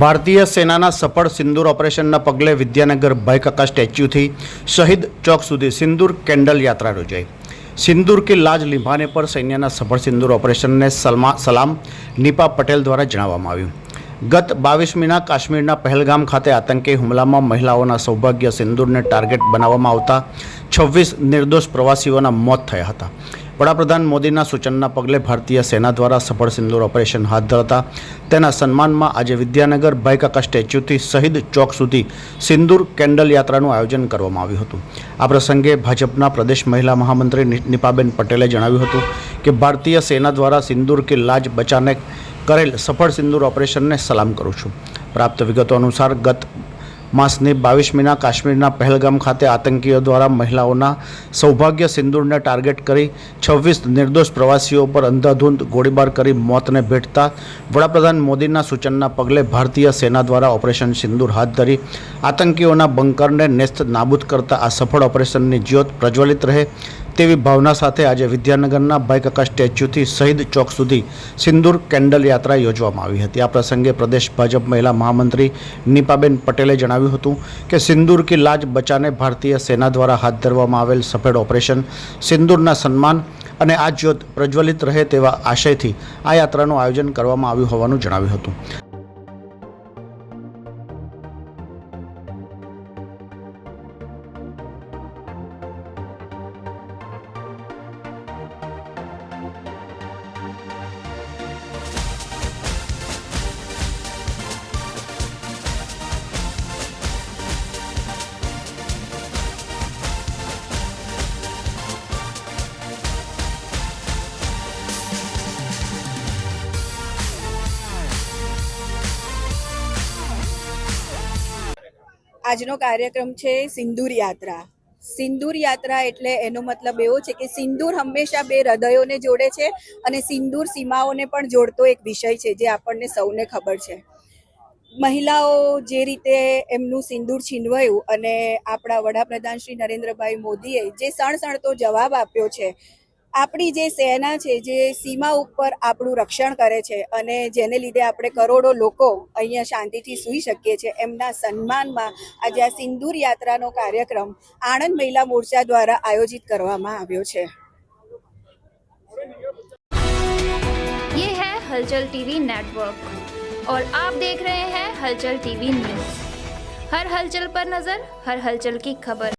ભારતીય સેનાના સફળ સિંદૂર ઓપરેશનના પગલે વિદ્યાનગર ભાઈકાકા સ્ટેચ્યુથી શહીદ ચોક સુધી સિંદૂર કેન્ડલ યાત્રા યોજાઈ. સિંદૂર કે લાજ લીંભાને પર સૈન્યના સફળ સિંદૂર ઓપરેશનને સલમા સલામ નીપા પટેલ દ્વારા જણાવવામાં આવ્યું. ગત બાવીસમીના કાશ્મીરના પહેલગામ ખાતે આતંકી હુમલામાં મહિલાઓના સૌભાગ્ય સિંદૂરને ટાર્ગેટ બનાવવામાં આવતા છવ્વીસ નિર્દોષ પ્રવાસીઓના મોત થયા હતા. વડાપ્રધાન મોદીના સૂચનના પગલે ભારતીય સેના દ્વારા સફળ સિંદૂર ઓપરેશન હાથ ધરતા તેના સન્માનમાં આજે વિદ્યાનગર ભાઈકાકા સ્ટેચ્યુથી શહીદ ચોક સુધી સિંદૂર કેન્ડલ યાત્રાનું આયોજન કરવામાં આવ્યું હતું. આ પ્રસંગે ભાજપના પ્રદેશ મહિલા મહામંત્રી નિપાબેન પટેલે જણાવ્યું હતું કે ભારતીય સેના દ્વારા સિંદૂર કે લાજ બચાને કરેલ સફળ સિંદૂર ઓપરેશનને સલામ કરું છું. પ્રાપ્ત વિગતો અનુસાર ગત માસની બાવીસમીના કાશ્મીરના પહેલગામ ખાતે આતંકીઓ દ્વારા મહિલાઓના સૌભાગ્ય સિંદૂરને ટાર્ગેટ કરી છવ્વીસ નિર્દોષ પ્રવાસીઓ પર અંધાધૂંધ ગોળીબાર કરી મોતને ભેટતા વડાપ્રધાન મોદીના સૂચનના પગલે ભારતીય સેના દ્વારા ઓપરેશન સિંદૂર હાથ ધરી આતંકીઓના બંકરને નેસ્ત નાબૂદ કરતા આ સફળ ઓપરેશનની જ્યોત પ્રજ્વલિત રહે તેવી ભાવના સાથે આજે વિદ્યાનગરના ભાઈકાકા સ્ટેચ્યુથી શહીદ ચોક સુધી સિંદૂર કેન્ડલ યાત્રા યોજવામાં આવી હતી. આ પ્રસંગે પ્રદેશ ભાજપ મહિલા મહામંત્રી નીપાબેન પટેલે જણાવ્યું હતું કે સિંદૂર કી લાજ બચાને ભારતીય સેના દ્વારા હાથ ધરવામાં આવેલ સફેડ ઓપરેશન, સિંદૂરના સન્માન અને આ જ્યોત પ્રજ્વલિત રહે તેવા આશયથી આ યાત્રાનું આયોજન કરવામાં આવ્યું હોવાનું જણાવ્યું હતું. આજનો કાર્યક્રમ છે સિંદૂર યાત્રા. સિંદૂર યાત્રા એટલે એનો મતલબ એવો છે કે સિંદૂર હંમેશા બે હૃદયોને જોડે છે અને સિંદૂર સીમાઓને પણ જોડતો એક વિષય છે જે આપણને સૌને ખબર છે. મહિલાઓ જે રીતે એમનું સિંદૂર છીનવાયું અને આપણા વડાપ્રધાન શ્રી નરેન્દ્રભાઈ મોદીએ જે સણસણતો જવાબ આપ્યો છે આપણી જે સેના છે જે સીમા ઉપર આપણું રક્ષણ કરે છે અને જેને લીધે આપણે કરોડો લોકો અહીંયા શાંતિથી સૂઈ શકીએ છીએ એમના સન્માનમાં આજે આ સિંદૂર યાત્રાનો કાર્યક્રમ આણંદ મહિલા મોરચા દ્વારા આયોજિત કરવામાં આવ્યો છે ये है हलचल टीवी नेटवर्क और आप देख रहे हैं हलचल टीवी न्यूज हर हलचल पर नजर हर हलचल की खबर